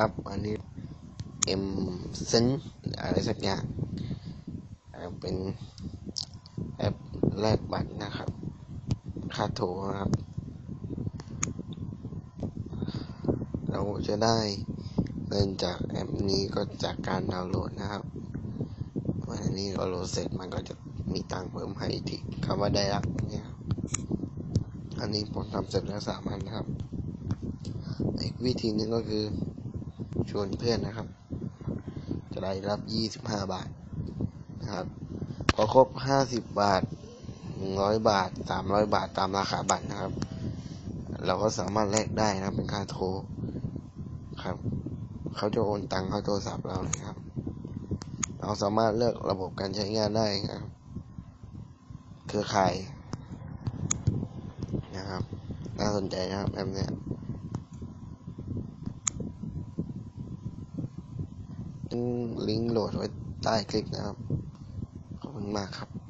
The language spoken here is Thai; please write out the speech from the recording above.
ครับ อันนี้เอ็มเซนอะไรสักอย่างเป็นแอปแลกบัตรนะครับ ค่าโทรนะครับ เราจะได้เงินจากแอปนี้ก็จากการดาวน์โหลดนะครับวันนี้เราโหลดเสร็จมันก็จะมีตังค์เพิ่มให้ที่คำว่าได้รับเนี่ยอันนี้ผมทำเสร็จแล้วสามอันนะครับ อีกวิธีหนึงก็คือ ชวนเพื่อนนะครับ จะได้รับยี่สิบาทนะครับพอครบห้าสิบาทหนึ่งร้อยบาทสามร้อยบาทตามราคาบัตรนะครับ เราก็สามารถแลกได้นะเป็นค่าโทรครับเขาจะโอนตังค์เข้าโทรศัพท์เราเลยครับ เราสามารถเลือกระบบการใช้งานได้ครับ เครือข่ายนะครับ น่าสนใจนะครับแบบเนี้ย ลิงก์โหลดไว้ใต้คลิปนะครับ ขอบคุณมากครับ